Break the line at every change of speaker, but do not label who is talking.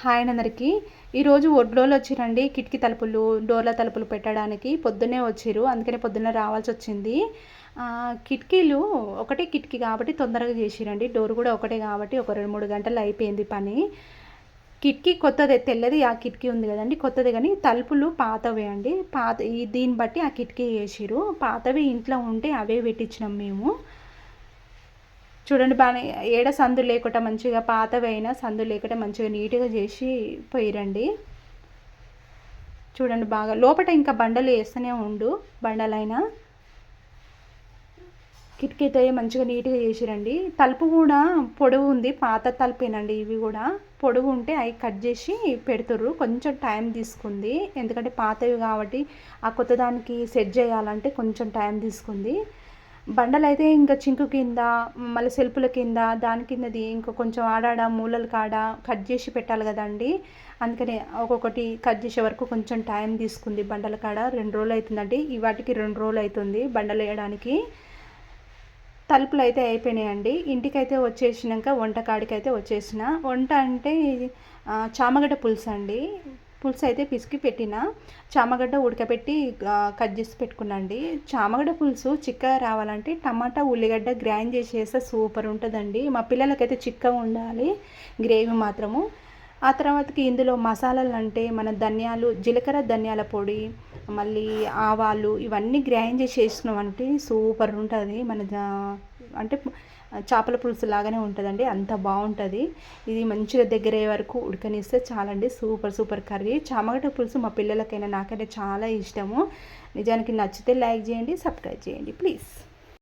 Hi ఈరోజు ఒడ్లోలు వచ్చిరండి. కిటికీ తలుపులు డోర్ల తలుపులు పెట్టడానికి పొద్దున్నే వచ్చిరు అందుకనే పొద్దున్నే రావాల్సి వచ్చింది. కిటికీలు ఒకటే కిటికీ కాబట్టి తొందరగా చేసిరండి. డోర్ కూడా ఒకటే కాబట్టి ఒక రెండు మూడు గంటలు అయిపోయింది పని. కిటికీ కొత్తది తెల్లది ఆ కిటికీ ఉంది కదండి. కొత్తది కానీ తలుపులు పాతవే అండి. పాత ఈ దీన్ని బట్టి ఆ కిటికీ వేసిరు పాతవి ఇంట్లో ఉంటే అవే పెట్టించినాం మేము. చూడండి బాగా ఏడ సందు లేకుండా మంచిగా పాతవైనా సందు లేకుండా మంచిగా నీట్గా చేసి పోయిరండి చూడండి బాగా లోపల ఇంకా బండలు వేస్తూనే ఉండు బండలైనా. కిటికీతో మంచిగా నీట్గా చేసిరండి. తలుపు కూడా పొడవు ఉంది పాత తలుపేనండి ఇవి కూడా. పొడవు ఉంటే అవి కట్ చేసి పెడుతుర్రు కొంచెం టైం తీసుకుంది. ఎందుకంటే పాతవి కాబట్టి ఆ కొత్త దానికి సెట్ చేయాలంటే కొంచెం టైం తీసుకుంది. బండలైతే ఇంకా చింకు కింద మళ్ళీ సెల్పుల కింద దాని కిందది ఇంకా కొంచెం ఆడాడ మూలల కాడ కట్ చేసి పెట్టాలి కదండి. అందుకని ఒక్కొక్కటి కట్ చేసే వరకు కొంచెం టైం తీసుకుంది బండల కాడ. రెండు రోజులు అవుతుందండి. ఈ వాటికి రెండు రోజులు అవుతుంది బండలు వేయడానికి. తలుపులు అయితే అయిపోయినాయండి. ఇంటికైతే వచ్చేసినాక వంటకాడికి అయితే వచ్చేసిన. వంట అంటే చామగడ్డ పులుసు అండి పులుసు అయితే పిసికి పెట్టిన. చామగడ్డ ఉడకబెట్టి కట్ చేసి పెట్టుకున్నాండి. చామగడ్డ పులుసు చిక్కగా రావాలంటే టమాటా ఉల్లిగడ్డ గ్రైండ్ చేసేస్తే సూపర్ ఉంటుందండి. మా పిల్లలకైతే చిక్కగా ఉండాలి. గ్రేవీ మాత్రము. ఆ తర్వాతకి ఇందులో మసాలాలు అంటే మన ధనియాలు జీలకర్ర ధనియాల పొడి మళ్ళీ ఆవాలు ఇవన్నీ గ్రైండ్ చేసి వేసినాం అంటే సూపర్ ఉంటుంది. మన అంటే చేపల పులుసు లాగానే ఉంటుందండి. అంత బాగుంటుంది. ఇది మంచిగా దగ్గర అయ్యే వరకు ఉడకనిస్తే చాలండి. Super super curry. చామగడ్డ పులుసు మా పిల్లలకైనా నాకైనా చాలా ఇష్టము. నిజానికి నచ్చితే లైక్ చేయండి సబ్స్క్రైబ్ చేయండి ప్లీజ్.